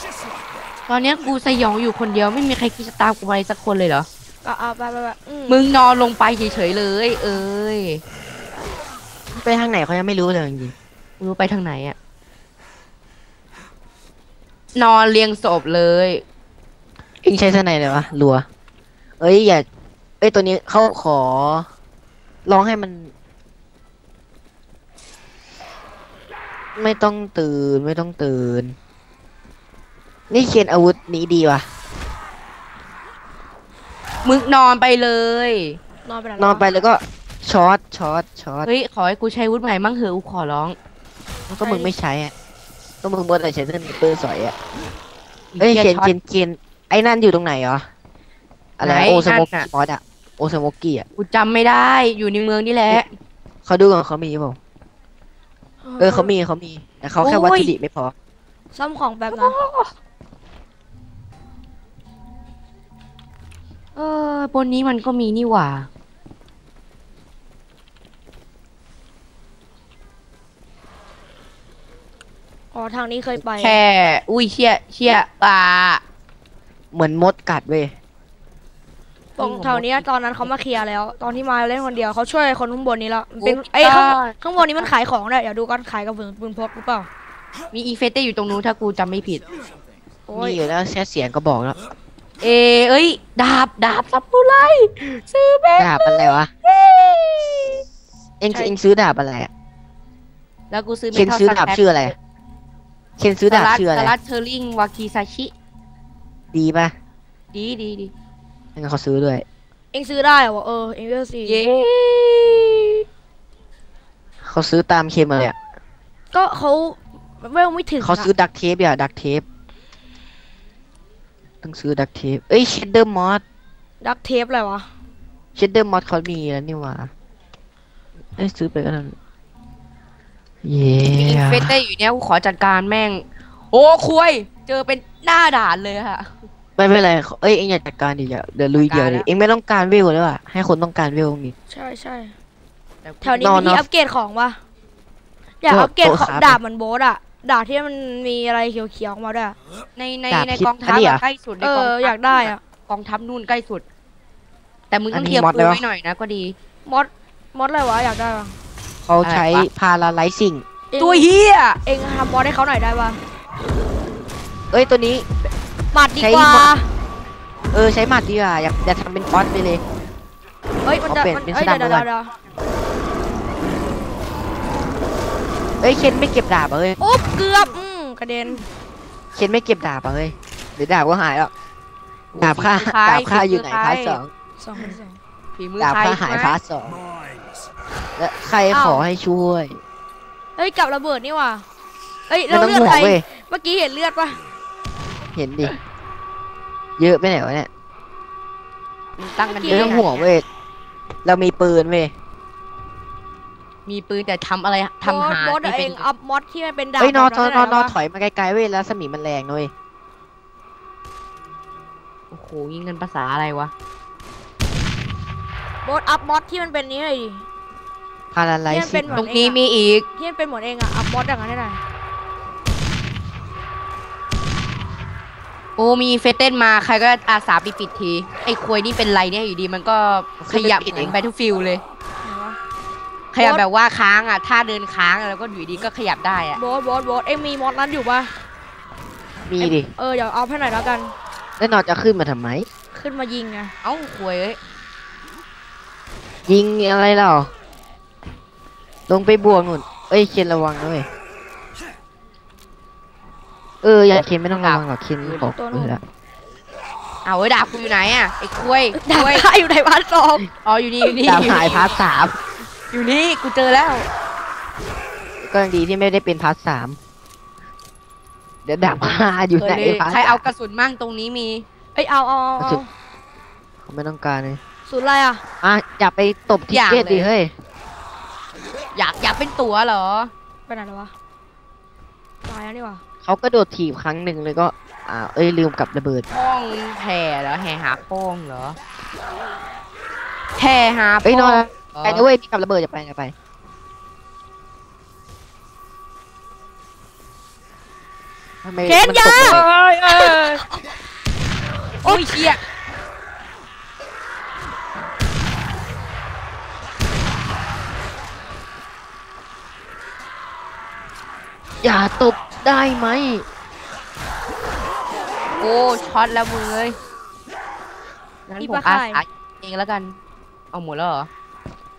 S1: ตอนเนี้ยกูสยองอยู่คนเดียวไม่มีใครคิดจะตามกูไปสักคนเลยเหรอ
S2: อะอะไปไปไปอืม
S1: มึงนอนลงไปเฉยๆเลย เอ้ย
S3: ไปทางไหนเขายังไม่รู้เลยจริง
S1: มึงรู้ไปทางไหนอะนอนเรียงศพเลย
S3: ๆเองใช้สไนเลยวะรัว เอ้ยอย่า เอ้ยตัวนี้เขาขอลองให้มัน ไม่ต้องตื่นไม่ต้องตื่น นี่เขียนอาวุธนี้ดีว่ะ
S1: มึงนอนไปเลย
S2: นอนไปไหน
S3: นอนไปแล้วก็ช็อตช็อตช็อต
S1: เฮ้ย ขอให้กูใช้วุฒิใหม่มั่งเหอะกูขอร้อง
S3: ก็มึงไม่ใช้อะก็มึงบนอะไรใช้เส้นเปอร์สอยอะเอ้ย
S1: หี้
S3: เขียน
S1: ช็อต
S3: เขียนเขียนไอ้นั่นอยู่ตรงไหนเหรออะไร
S1: ไหน
S3: โอสโมก
S1: นั่นน่ะ
S3: มอสอะโอสโมกี้อะ
S1: กูจำไม่ได้อยู่ในเมืองนี่แหละ
S3: เขาดูก่อนเขามีเปล่าเออเขามีเขามี แต่เขาแค่
S1: โอ้ย
S3: วัตถุดิบไม่พอ
S2: ซ่อมของแบบนะ
S1: เออบนนี้มันก็มีนี่หว่า
S2: อ๋อทางนี้เคยไป
S1: แค่ อุ้ยเชี่ยเชี่ยปลา
S3: เหมือนมดกัดเว้ย
S2: ตรงแถวเนี้ยตอนนั้นเขามาเคลียร์แล้ว ตอนที่มาเล่นคนเดียวเขาช่วยคนข้างบนนี้แล้วมันเป็น
S1: โอ้
S2: ไอ้ยข้าง
S1: ได้
S2: ข้างบนนี้มันขายของได้อย่าดูกันขายกับปืนปืนพกหรือเปล่า
S1: มีอีเฟเต้อยู่ตรงนู้นถ้ากูจำไม่ผิด
S2: โอ้
S3: มี
S2: ย
S3: อยู่แล้วแค่เสียงก็บอกแล้ว
S1: เอเอ้ย ดาบ ดาบซับผู้ไลซื้อแม่ง
S3: ดาบอะไรวะ
S1: เฮ้ย
S3: เอ็งเอ็งซื้อดาบอะไรอะ
S1: แล้วกูซื้อ
S3: เคนซื้อดาบชื่ออะไร เคนซื้อดาบชื่ออะไร
S1: สลัดเทอร์ลิงวากิซาชิ
S3: ดีป่ะ
S1: ดีดีดี
S3: งั้นเขาซื้อด้วย
S2: เอ็งซื้อได้เหรอวะเออ เอ็งเลือกสิ
S1: เย้
S3: เขาซื้อตามเคนมาเลยอะ
S2: ก็เขาเวลไม่ถึง
S3: เขาซื้อดักเทปอย่าดักเทป ต้องซื้อดักเทปเอ้ยเชดเดอร์มอส
S2: ดักเทปอะไรวะ
S3: เชดเดอร์มอสเขามีแล้วนี่หว่าเอ้ยซื้อไปก็ได้เย้
S1: มีอีเฟเต้อยู่เนี้ยกูขอจัดการแม่ง โอ้คุยเจอเป็นหน้าด่านเลยค่ะ
S3: ไม่เป็นไร เอ้ยเอ็งอย่าจัดการดิอย่าเดี๋ยวลุยเดียวดิ
S1: จัดการละ
S3: เอ็งไม่ต้องการเวลเลยว่ะให้คนต้องการเวลนี่
S2: ใช่ใช่
S1: แต่กู
S2: แถวนี้
S3: นอน
S2: มีที่
S3: เนอะ
S2: อัปเกรดของปะอยาก
S3: โต๊ะ
S2: อัปเกรดของ
S3: โต๊ะครับ
S2: ดาบเหมือนโบสอะ ดาบที่มันมีอะไรเขียวๆออกมาด้วยอะ
S1: ในใน
S3: ดาบ
S1: ใน
S3: พิษ
S1: กองทัพ
S3: อันนี้เหร
S1: อะ
S3: อ
S1: ใกล้สุดใน
S2: เอก
S1: อง
S2: อ
S1: ทัพ
S2: อยากได้อะ
S1: กองทัพนู่นใกล้สุด แต่มึง
S3: อั
S1: ต้
S3: น
S1: อง
S3: นี้
S1: เคลียร์
S3: มอด
S1: ปืน
S3: เลยวะ
S1: ไว้หน่อยนะก็ดี
S2: มอดมอดอะไรวะอยากได้ปะ
S3: เขาใช้
S1: อะไรวะ
S3: พาราไลซิ่ง
S2: เอ็ง
S1: ตัวเฮีย
S2: เอ็งทำมอดให้เขาหน่อยได้ปะ
S3: เอ้ยตัวนี้
S2: หมัดดี
S3: ใช้
S2: กว่า
S3: หมัดเออใช้หมัดดีกว่าอยากอยากทำเป็นออสไปเลย
S2: เฮ้ยมันจะ
S3: เอาเปลี่ยน
S2: มัน
S3: เป็น
S2: เอ้ย
S3: สนับ
S2: เดี๋ยว
S3: มื
S2: เดี๋
S3: อ
S2: ยวเดี๋ยว
S3: เอ้ยเคนไม่เก็บดาบอะเฮ้ย
S2: โอ๊บเกือบอืมกระเด็น
S3: เคนไม่เก็บดาบอะเฮ้ยหรือดาบก็หายแล้วดาบค่า
S1: ใคร
S3: ดาบค่าอยู่ไหน
S1: ใคร
S3: พาร์ทสอง
S2: สองคนสอง
S1: ฝีมือ
S3: ดาบ
S1: ใคร
S3: ค่าหาย
S1: ใช่ไหม
S3: พาร์ทสอง
S4: Mines.
S3: และใคร
S2: อ้าว
S3: ขอให้ช่วย
S2: เฮ้ยกับระเบิดนี่ว่ะเอ้ย
S3: ไม่
S2: เรา
S3: ต้อง
S2: เลือด
S3: ห่ว
S2: ใครง
S3: เว้ย
S2: เมื่อกี้เห็นเลือดปะ
S3: เห็นดิเยอะไปไหนวะเนี่ย
S1: มึงตั้งกัน
S3: ไม่ต้องห่วงเว้ยเรามีปืนเว้ย
S1: มีปืนแต่ทำอะไรทำหา
S2: โบส
S1: ที่
S2: เอ
S1: เป็
S2: ง
S1: น
S2: อัพมอดที่มันเป็นดาบ
S3: เฮ้ยนอน
S2: ข
S3: น
S2: ง
S3: อน
S2: เรา
S3: นอนนอน
S2: ได้
S3: ถอยมาไกลๆเว้ยแล้วสมีมันแรงนะเว้ย
S1: โอ้โหยิงกันภาษาอะไรวะ
S2: โบสอัพมอดที่มันเป็นนี้เลยดิ
S3: พาราไล
S2: ที่มัน
S3: ซิ
S2: เป็น
S3: ส
S2: เหมื
S1: ต
S2: อ
S1: รงนี้มีอีก
S2: ที่มันเป็นเหมือนเองอะอัพมอดอย่างนั้นได้ไหม
S1: โอ้มีเฟเต้นมาใครก็อาสาปิดปิดที ไอ้ควยนี่เป็นไรเนี่ยอยู่ดีมันก็ขยับเหมือนแบทเทิลฟิลเลย
S2: ไหนวะ
S1: ขยับแบบว่าค้างอะท่าเดินค้างอะแล้วก็อยู่ดีก็ขยับได้อะ
S2: โบสโบสโบสเองมีมอดนั้นอยู่ปะ
S3: มีดิ
S2: เออเดี๋ยวเอาให้หน่อยแล้วกัน
S3: แล้วนอนจะขึ้นมาทำไม
S2: ขึ้นมายิงไง
S1: เอ้าควยเอ้ย
S3: ยิงอะไรเราลงไปบวกนู่นเอ้ยเคนระวังนะเว้ยเอออย่าเคนไม่ต้องระวังหรอกเคนบอกเออแล้ว
S1: เอาไว้ยดาบกูอยู่ไหนอะไอ้ควย
S2: ดาบ
S1: ควย
S2: ค่าอยู่ในพันสอง
S1: อ๋ออยู่นี่อยู่นี่
S3: ดาบหายพาร์ทสาม
S1: อยู่นี่กูเจอแล้ว
S3: ก็ยังดีที่ไม่ได้เป็นพาร์ทสามเดี๋ยวดาบห้าอยู่ไหน
S1: เออเลย
S3: พาร์ท
S1: ใครเอาก
S3: สาม
S1: ระสุนมั่งตรงนี้มี
S2: เอ้ยเอาเอาเอา
S3: กระ
S2: เอา
S3: สุนเขาไม่ต้องการเลย
S2: ศูนย์อะไรอะ
S3: อะอย่าไปตบทิ
S1: อย่าง
S3: เก็ตดิ
S1: เลย
S3: เฮ้ย
S1: อยากอยากเป็นตั๋วเหรอ
S2: ไปไหนแล้ววะตายแล้วนี่หว่า
S3: เขากระโดดถีบครั้งหนึ่งเลยก็อ่าเอ้ยลืมกับระเบิด
S1: ป้องแห่เหรอแห่หาป้องเหรอแห่หาป้
S3: เอ้ยนอน
S1: เหร
S3: ไปนะเว้ยมีกับระเบิดอย่าไปอย่าไปทำไม
S2: เคน
S3: มัน
S2: ยา
S3: ตกระเบิด
S1: เอ้ยเอ้ยโอ้ยเชี่ย
S3: อย่าตบได้ไหม
S1: โอ้ช็อตแล้วมึงเลยงั้น
S2: พี่
S1: ผม
S2: ปลา
S1: อา
S2: ข่าย
S1: สาเองแล้วกัน เอาหมดแล้วเหรอ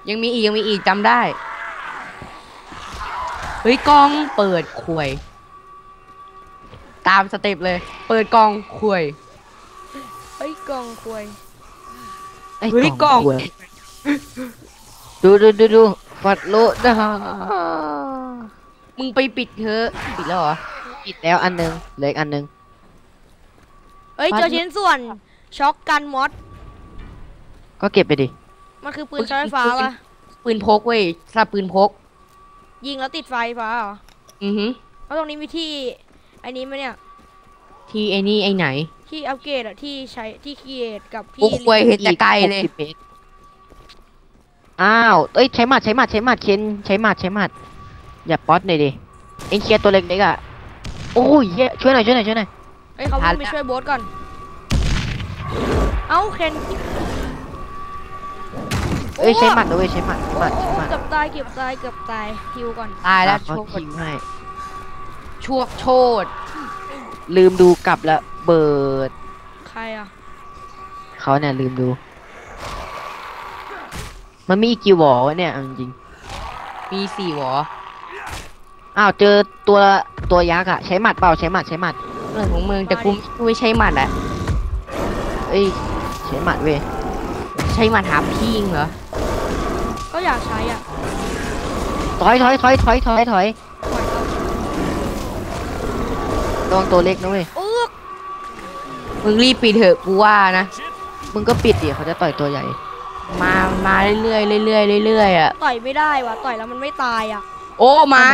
S1: ยังมีอีกยังมีอีกจำได้ เฮ้ยกล้องเปิดควย ตามสเต็ปเลย เปิดกล้องควย
S2: เอ้ยกองควย
S3: ไอ้
S1: เฮ้ยกล่อง
S3: กวยดูดูดูดูฟัดโลดา
S1: มึงไปปิดเถอะปิดแล้วเหรอ
S3: ปิดแล้วอันหนึงเหลืออีกอันหนึง
S2: เอ้ย
S3: พัด
S2: เจอชิ้นส่วนช็อกกันมอด
S3: ก็เก็บไปดิ
S2: มันคือปืนช็อตไฟฟ้าปะ
S1: ปืนพกเว้ยถ้าปืนพก
S2: ยิงแล้วติดไฟฟ้าเหรอ
S1: อือฮึ
S2: แล้วตรงนี้มีที่ไอ้นี้ไหมเนี่ย
S1: ที่ไอ้นี่ไอ้ไหน
S2: ที่อัปเกรดอะที่ใช้ที่ครีเอทกับ
S1: โอ้
S2: ที่
S1: ควยเห็นแต่ไกลเลย
S3: 60มตรอ้าว เอ้ยใช้หมัดใช้หมัดใช้หมัดเคนใช้หมัดใช้หมัด อย่าป๊อตหน่อยดิ เอ็งเคลียร์ตัวเล็กๆอะ โอ้ยเหี้ยช่วยหน่อยช่วยหน่อยช่วยหน่อย
S2: เอ้ยเขา
S1: ทัน
S2: วิ่งไป
S1: ละ
S2: ช่วยโบ๊ทก่อน เอ้าเคน
S3: เอ้ยใช้หมัดนะเว้ยใช้หมัดใช้หมัดใช้หมัด
S2: เกือบตายเกือบตายเกือบตายฮิวก่อน
S1: ตายแล้วโช
S3: เขา
S1: ด
S3: คิวให้
S1: ชวกโชด
S3: ลืมดูกลับแล้วเบิด
S2: ใครอะ
S3: เขาเนี่ยลืมดู มันมีอีกกี่หวอวะเนี่ยเอาจริง
S1: มีสี่หวอ
S3: ๆอ้าวเจอตัวตัวยักษ์อะใช้หมัดเปล่าใช้หมัดใช้หมัด
S1: เรื่องของมึงแต่กูกูไม่ใช้หมัดอะ
S3: เอ้ยใช้หมัดเว้ย
S1: ใช้หมัดหาพี่ยิงเหรอ
S2: ก็อยากใช้อะ
S3: ถอยถอยถอยถอยถอยถอย
S2: ปล่อยเขา
S3: ระวังตัวเล็กนะเว้ย
S2: อุ๊ก
S1: มึงรีบปิดเถอะกูว่านะ
S3: มึงก็ปิดดิเขาจะต่อยตัวใหญ่
S1: มามาเรื่อยๆเรื่อยๆเรื่อยๆอะ
S2: ต่อยไม่ได้ว่ะต่อยแล้วมันไม่ตายอะ
S1: โอ้ไม่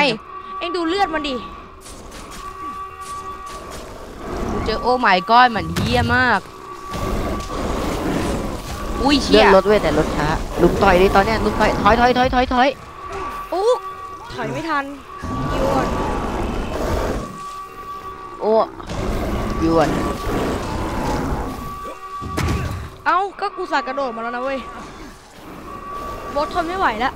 S2: เอ็งดูเลือดมันดิ
S1: กูเจอโอ้ไม่ก้อนมันเฮี้ยมาก อุ้ย
S3: เลื่
S1: เชี่
S3: อยนรถเว้ยแต่รถช้าลุมต่อยดิตอนเนี้ยลุมต่อยถอยถอยถอยถอยถอย
S2: อุ๊กถอยไม่ทันฮิวก่อน
S3: โอ้ยวน
S2: เอ้าก็กูสากระโดดมาแล้วนะเว้ยโบททนไม่ไหวแล้ว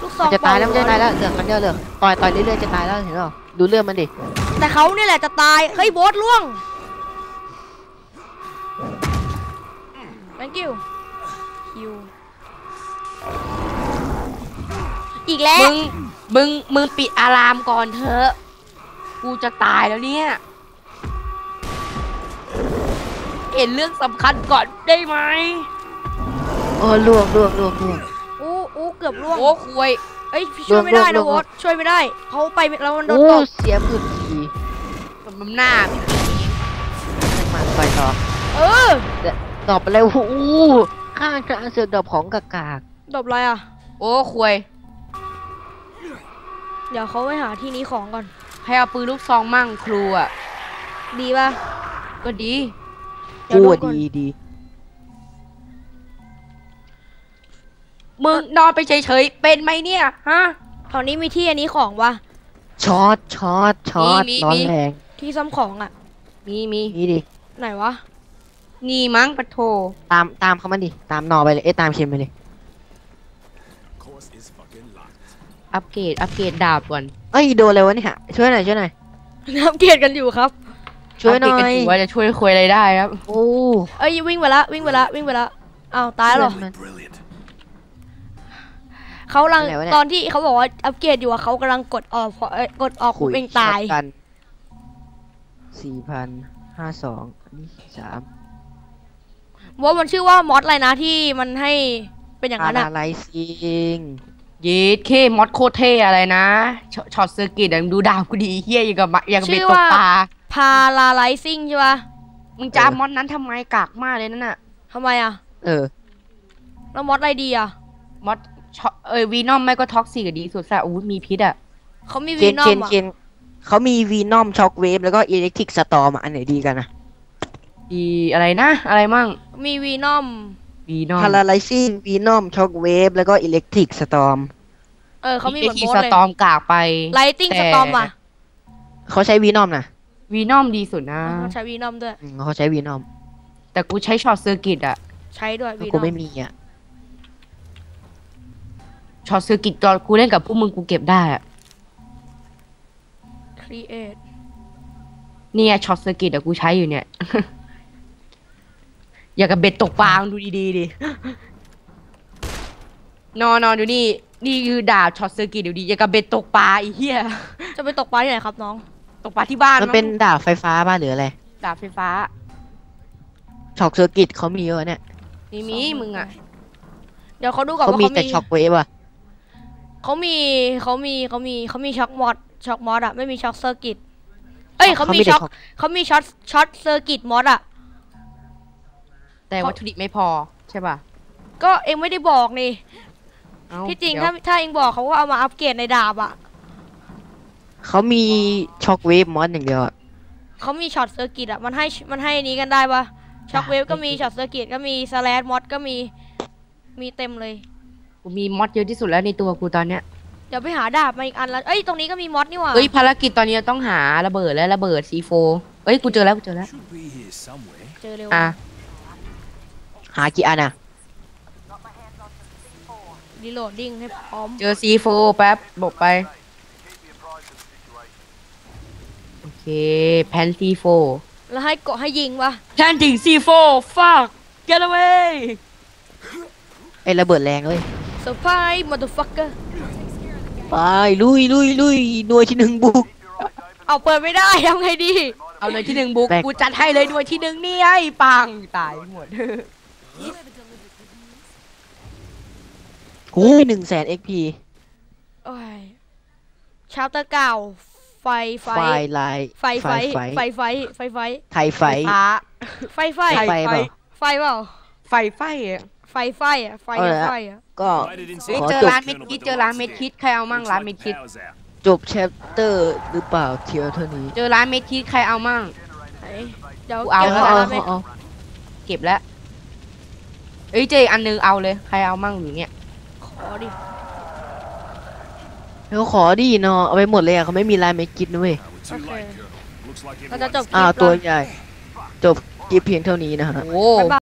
S2: ลูกซ
S3: มั
S2: อนง
S3: จะตายแล้วมัน
S2: เป่
S3: จะตายแล้วเหลือคันเดียวเหลือต่อยต่อยเรื่อยๆจะตายแล้วเห็นเปล่าดูเลือดมันดิ
S2: แต่เขาเนี่ยแหละจะตายเฮ้ยโบทล่วง thank you อีกแล้ว
S1: มึงมึงมึงปิดอารามก่อนเถอะ กูจะตายแล้วเนี่ยเห็นเรื่องสำคัญก่อนได้ไหม
S3: โอ้ลวกลวกลวกลวก
S2: อู้อู้เกือบล่วง
S1: โอ้คุย
S2: เอ้ยช่วยไม่ได้
S3: ล
S2: นะ
S3: งๆๆ
S2: โวตช่วยไม่ได้เขาไปแล้วมันโดน
S3: โอ้
S2: ตก
S3: เสียพื้นที่
S1: สมน้ำหน้าพี่
S3: มันไปต่อ
S2: เออ
S3: ดอกไปแล้วอู้ข้างกลางเสือกดอกของกากาก
S2: ดบอะไรอะ
S1: โอ้คุย
S2: เดี๋ยวเขาไปหาที่นี้ของก่อน
S1: ใครเอาปืนลูกซองมั่งครูอะ
S2: ดีป่ะ
S1: ก็ดี
S2: เดี๋ยว
S3: กู
S2: ดู
S3: อะ
S2: ก่อน
S3: ดีดี
S1: มึงนอนไปเฉยๆ เป็นไหมเนี่ย ฮะ
S2: แถวนี้มีที่อันนี้ของวะ
S3: ช็อตช็อตช็อต
S1: มีมี
S3: ร้อน
S1: มี
S3: แรง
S2: ที่ซ่อมของอะ
S1: มีมี
S3: นี่ดิ
S2: ไหนวะ
S1: นี่มั้งปะโท
S3: ตามตามเขามาดิ ตามนอไปเลย เอ้ยตามเคนไปเลย
S1: อัปเกรดอัปเกรดดาบก่อน
S3: เอ้ยโดนเลยวะเนี่ยช่วยหน่อยช่วยหน่อย
S2: น้ำเกลียดกันอยู่ครับ
S3: ช่วยหน่อ
S1: อัปเกรดกัน
S3: ย
S1: ว่าจะช่วยคุยอะไรได้ครับ
S3: โอ้
S2: เอ้ยวิ่งไปละวิ่งไปละวิ่งไปละอ้าวตายแล้วเหรอ
S3: มัน
S4: Brilliant.
S2: เขากำลัง
S3: อะไรวะเนี่ย
S2: ตอนที่เขาบอกว่าอัปเกรดอยู่อะเขากำลังกดออกพอเอ้ยกดออกปุ๊บเองตาย
S3: กันสี่พันห้าสองนี่สาม
S2: ว่ามันชื่อว่ามอสอะไรนะที่มันให้เป็นอย่างนั้น
S3: พา
S2: อะ
S3: ราไลซิง
S1: เยดเคมอดโคตรเท่อะไรนะชช็อตเซอร์กิตอะมึงดูดาบกูดีเฮียอย่างกับมะอย่างกับเบ็ดตกปลา
S2: พาราไลซิ่งใช่ปะ
S1: มึงจ้ามอดนั้นทำไมกากมากเลยนั่นน่ะ
S2: ทำไมอะ
S3: เออ
S2: แล้วมอสอะไรดีอะ
S1: มอดช็อตเอ้ยวีนอมไม่ก็ท็อกซิกอะดีสุดแซ่อู้มีพิษอะ
S2: เขามี
S3: เคน
S2: วีนอ
S3: เคน
S2: มอะ
S3: เคนเขามีวีนอมช็อคเวฟแล้วก็อิเล็กทริกสตอมอันไหนดีกันนะ
S1: ดีอะไรนะ อะไรมั่ง
S2: มีวีนอม
S1: วีนอม
S3: พาราไลซิงวีนอมช็อคเวฟแล้วก็อิเล็กทริกสตอม
S2: เออเขามีเหมือน
S1: ที
S2: โบส
S1: ส
S2: เลย
S1: ตอมกากไป
S2: ไลติ้ง
S1: แต่
S2: สตอมอะ
S3: เขาใช้วีนอมนะ
S1: วีนอมดีสุดนะ
S2: เขาใช้วีนอมด้วย
S3: อืมเขาใช้วีนอม
S1: แต่กูใช้ช็อตเซอร์กิตอะ
S2: ใช้ด้วย
S3: แล้ว
S2: วีน
S3: กู
S2: อม
S3: ไม่มีอะ
S1: ช็อตเซอร์กิตตอนกูเล่นกับพวกมึงกูเก็บได้อะ
S2: ครีเอท
S1: เนี่ยช็อตเซอร์กิตอะกูใช้อยู่เนี่ย อยากกับเบ็ดตกปลามึงดูดีๆดินอนนอนดูนี่ นี่คือดาบช็อตเซอร์กิตดูดิอยากกับเบ็ดตกปลาไอ้เหี้ย
S2: จะไปตกปลาที่ไหนครับน้อง
S1: ตกปลาที่บ้าน
S3: มันเป็นดาบไฟฟ้าบ้าหรืออะไร
S1: ดาบไฟฟ้า
S3: ช็อคเซอร์กิตเขามีเยอะเนี่ย
S1: มีมีมึงอะ
S2: เดี๋ยวเขาดูก่อน
S3: เขา
S2: ว่า
S3: มี
S2: เขา
S3: แต่
S2: มี
S3: ช็อคเวฟอะ
S2: เขามีเขามีเขามีเขามีช็อคมอดช็อคมอดอะไม่มีช็อคเซอร์กิตเอ้ยเขามี
S3: เขามีแต่
S2: ช็อค
S3: ช็อค
S2: เขามีช็อตช็อตเซอร์กิตมอดอะ
S1: แต่วัตถุดิบไม่พอใช่ป่ะ
S2: ก็เองไม่ได้บอกนี่
S1: เอ้า
S2: ที่จริง
S1: เดี๋ยว
S2: ถ้าถ้าเองบอกเขาก็เอามาอัปเกรดในดาบอะ
S3: เขามีช็อคเวฟมอสอย่างเดียวอะ
S2: เขามีช็อตเซอร์กิตอะมันให้มันให้อันนี้กันได้ปะช็อคเวฟก็มีช็อตเซอร์กิตก็มีสแลดมอดก็มีมีเต็มเลย
S1: กูมีมอดเยอะที่สุดแล้วในตัวกูตอนเนี้ย
S2: เดี๋ยวไปหาดาบมาอีกอันแล้วเอ้ยตรงนี้ก็มีมอดนี่หว่า
S1: เอ้ยภารกิจตอนนี้เราต้องหาระเบิดและระเบิดซีโฟเอ้ยกูเจอแล้วกูเจอแล้ว
S4: Should be here somewhere.
S2: เจอเร็ว
S1: อะ
S3: หากี่อันอะ
S2: รีโหลดดิ้งให้พร้อม
S1: เจอซีโฟแป๊บบอกไป โอเค แพนซีโฟ
S2: แล้วให้กดให้ยิงปะ
S1: แพนถึงซีโฟ fuck get away
S3: ไอ้ระเบิดแรงเลย
S2: เซอร์ไพรส์มอเตอร์ฟักเกอร์
S3: ไป ลุยลุยลุยหน่วยที่หนึ่งบุก
S2: เอาเปิดไม่ได้ทำไงดี
S1: เอาเลยที่หนึ่งบุก
S3: แบก
S1: กูจัดให้เลยด้วยที่หนึ่งนี่ไอ้ปังตายหมด
S3: หูหนึ่งแสนเอ็กพี
S2: โอ้ยชาวตะเก่า ไฟไฟ
S3: ไฟลาย
S2: ไฟไฟ
S3: ไฟ
S2: ไฟไฟไฟไฟ
S3: ไทยไฟ
S1: ฟ้า
S2: ไฟไฟ
S3: ไฟ
S1: ไฟ
S3: เปล่า
S2: ไฟเปล่า
S1: ไฟไฟอะ
S2: ไฟไฟอะไฟ
S3: เอา
S2: กับ
S3: ละ
S2: ไฟอะ
S3: ก็
S4: Lighted
S1: เฮ้ย
S4: inside.
S3: ขอ
S1: เจอ
S3: จบ
S1: ร้านเม็ดคิดเจอร้านเม็ดคิดใครเอามั่ง
S4: Looks
S1: ร้าน
S4: like
S1: เม็ดคิด
S4: power's out.
S3: จบแชปเตอร์หรือเปล่าเทียวเท่านี้
S1: เจอร้านเม็ดคิดใครเอามั่ง
S2: ไหนเดี๋ยว
S1: กูเอา
S2: เก็บ
S1: แล้ว
S2: ไว้
S3: เอา
S2: แล้วไหม
S3: เอาเอา
S1: เก็บแล้ว เอ้ยเจออีกอันนึงเอาเลย ใครเอามั่งอยู่เนี่ย
S2: ขอดิ
S3: เดี๋ยวขอดีเนาะเอาไปหมดเลยอะเขาไม่มีลายไม่กินนะเว้ย
S4: Uh, we're too
S2: Okay.
S4: late, girl. Looks like
S2: เราจะจบ
S4: everyone's
S2: คลิ
S3: อ้าว
S2: ป
S3: ตัว
S2: แล้ว
S3: ใหญ่ จบคลิปเพียงเท่านี้นะฮะ
S1: โอ้
S2: บ๊ายบาย